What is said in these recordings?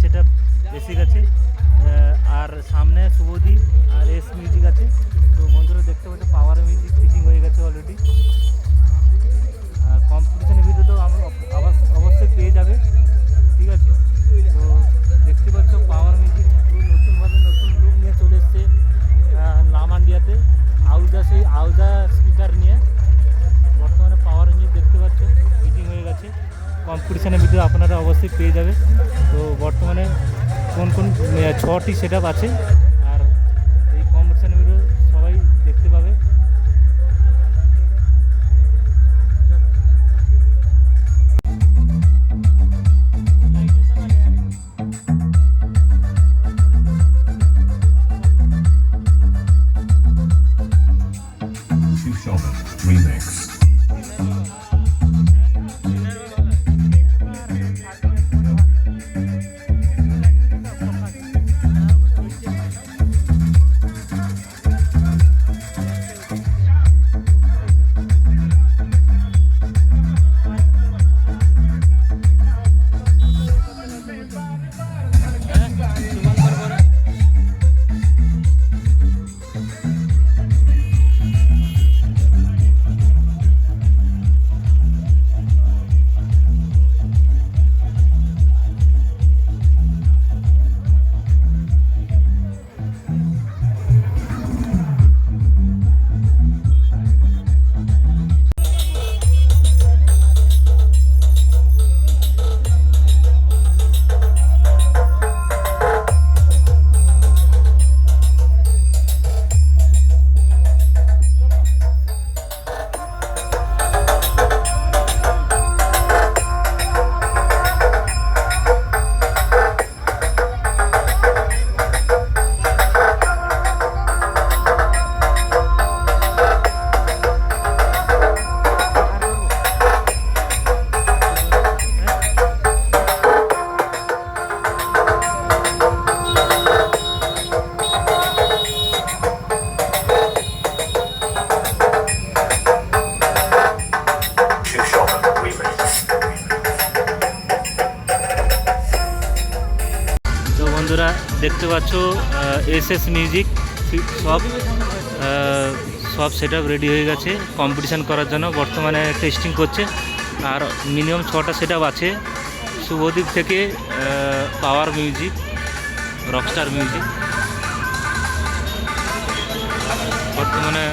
সেটা আপ গেছে আর সামনে শুভদীপ আর এস মিউজিক আছে। তো বন্ধুরা দেখতে পাচ্ছ পাওয়ার মিউজিক ফিটিং হয়ে গেছে অলরেডি কম্পিটিশনের ভিডিও তো অবশ্যই পেয়ে যাবে। ঠিক আছে? তো দেখতে পাচ্ছ পাওয়ার মিউজিক পুরো নতুনভাবে নতুন লুক নিয়ে চলে এসছে লামান্ডিয়াতে আউজা সেই আউজা স্পিকার নিয়ে। বর্তমানে পাওয়ার মিউজিক দেখতে পাচ্ছ ফিটিং হয়ে গেছে। কম্পিটিশনে আপনারা অবশ্যই পেয়ে যাবে তো বর্তমানে কোন কোন ছটি সেট আছে বন্ধুরা দেখতে পাচ্ছ এস এস মিউজিক সব সব সেট রেডি হয়ে গেছে। কম্পিটিশান করার জন্য বর্তমানে টেস্টিং করছে। আর মিনিমাম ছটা সেট আছে। শুভদ্বীপ থেকে পাওয়ার মিউজিক রকস্টার মিউজিক বর্তমানে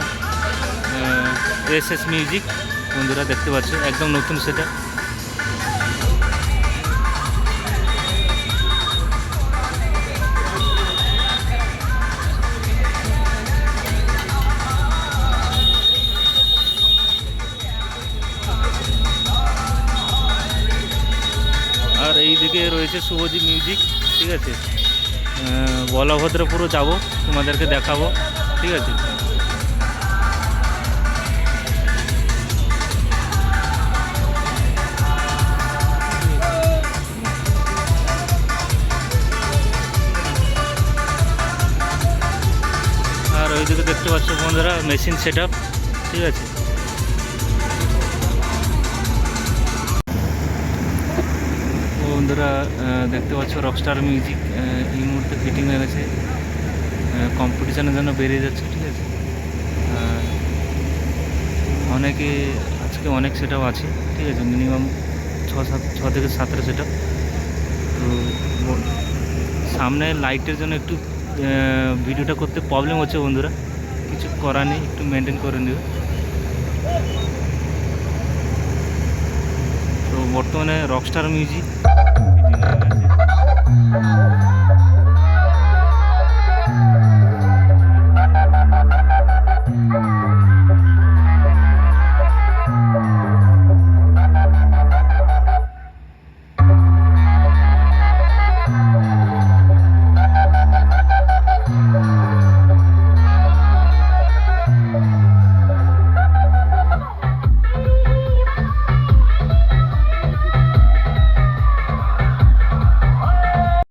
এস এস মিউজিক বন্ধুরা দেখতে পাচ্ছ, একদম নতুন সেটা আর দিকে রয়েছে শুভজিৎ মিউজিক, ঠিক আছে? বলভদ্রপুরও যাব, তোমাদেরকে দেখাবো, ঠিক আছে? আর ওইদিকে দেখতে পাচ্ছ বন্ধুরা মেশিন সেট ঠিক আছে? বন্ধুরা দেখতে পাচ্ছ রকস্টার মিউজিক এই মুহূর্তে ফিটিং হয়ে গেছে। কম্পিটিশানের জন্য বেরিয়ে যাচ্ছে, ঠিক আছে? অনেকে, আজকে অনেক সেট আছে, ঠিক আছে? মিনিমাম ছ সাত, ছ থেকে সাতটা সেট তো সামনে লাইটের জন্য একটু ভিডিওটা করতে প্রবলেম হচ্ছে বন্ধুরা। কিছু করার নেই, একটু মেনটেন করে নেবে তো, বর্তমানে রকস্টার মিউজিক Oh.